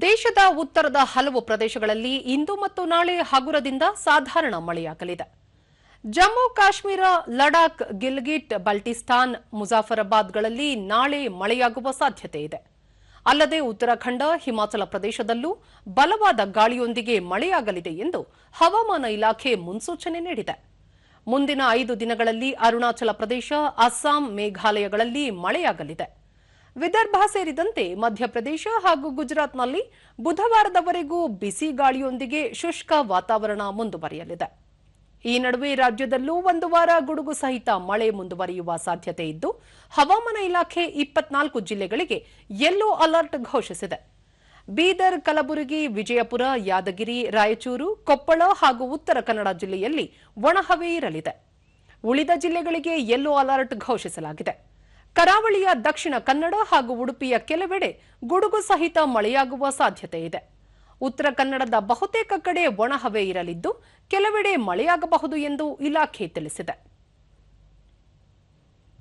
ದೇಶದ ಉತ್ತರದ ಹಲವು ಪ್ರದೇಶಗಳಲ್ಲಿ ಇಂದು ಮತ್ತು ನಾಳೆ ಹಗುರದಿಂದ ಸಾಧಾರಣ ಮಳೆಯಾಗಲಿದೆ. ಜಮ್ಮು ಕಾಶ್ಮೀರ, ಲಡಾಖ್, ಗಿಲ್ಗಿಟ್, ಬಲ್ಟಿಸ್ತಾನ್, ಮುಜಾಫರಾಬಾದ್ಗಳಲ್ಲಿ ನಾಳೆ ಮಳೆಯಾಗುವ ಸಾಧ್ಯತೆ ಇದೆ. ಅಲ್ಲದೆ ಉತ್ತರಾಖಂಡ, ಹಿಮಾಚಲ ಪ್ರದೇಶದಲ್ಲೂ ಬಲವಾದ ಗಾಳಿಯೊಂದಿಗೆ ಮಳೆಯಾಗಲಿದೆ ಎಂದು ಹವಾಮಾನ ಇಲಾಖೆ ಮುನ್ಸೂಚನೆ ನೀಡಿದೆ. ಮುಂದಿನ ಐದು ದಿನಗಳಲ್ಲಿ ಅರುಣಾಚಲ ಪ್ರದೇಶ, ಅಸ್ಸಾಂ, ಮೇಘಾಲಯಗಳಲ್ಲಿ ಮಳೆಯಾಗಲಿದೆ. ವಿದರ್ಭ ಸೇರಿದಂತೆ ಮಧ್ಯಪ್ರದೇಶ ಹಾಗೂ ಗುಜರಾತ್ನಲ್ಲಿ ಬುಧವಾರದವರೆಗೂ ಬಿಸಿ ಗಾಳಿಯೊಂದಿಗೆ ಶುಷ್ಕ ವಾತಾವರಣ ಮುಂದುವರಿಯಲಿದೆ. ಈ ನಡುವೆ ರಾಜ್ಯದಲ್ಲೂ ಒಂದು ವಾರ ಗುಡುಗು ಸಹಿತ ಮಳೆ ಮುಂದುವರಿಯುವ ಸಾಧ್ಯತೆ ಇದ್ದು, ಹವಾಮಾನ ಇಲಾಖೆ ಇಪ್ಪತ್ನಾಲ್ಕು ಜಿಲ್ಲೆಗಳಿಗೆ ಯೆಲ್ಲೋ ಅಲರ್ಟ್ ಘೋಷಿಸಿದೆ. ಬೀದರ್, ಕಲಬುರಗಿ, ವಿಜಯಪುರ, ಯಾದಗಿರಿ, ರಾಯಚೂರು, ಕೊಪ್ಪಳ ಹಾಗೂ ಉತ್ತರ ಕನ್ನಡ ಜಿಲ್ಲೆಯಲ್ಲಿ ಒಣಹವೆ ಇರಲಿದೆ. ಉಳಿದ ಜಿಲ್ಲೆಗಳಿಗೆ ಯೆಲ್ಲೋ ಅಲರ್ಟ್ ಘೋಷಿಸಲಾಗಿದೆ. ಕರಾವಳಿಯ ದಕ್ಷಿಣ ಕನ್ನಡ ಹಾಗೂ ಉಡುಪಿಯ ಕೆಲವೆಡೆ ಗುಡುಗು ಸಹಿತ ಮಳೆಯಾಗುವ ಸಾಧ್ಯತೆ ಇದೆ. ಉತ್ತರ ಕನ್ನಡದ ಬಹುತೇಕ ಕಡೆ ಒಣಹವೆ ಇರಲಿದ್ದು, ಕೆಲವೆಡೆ ಮಳೆಯಾಗಬಹುದು ಎಂದು ಇಲಾಖೆ ತಿಳಿಸಿದೆ.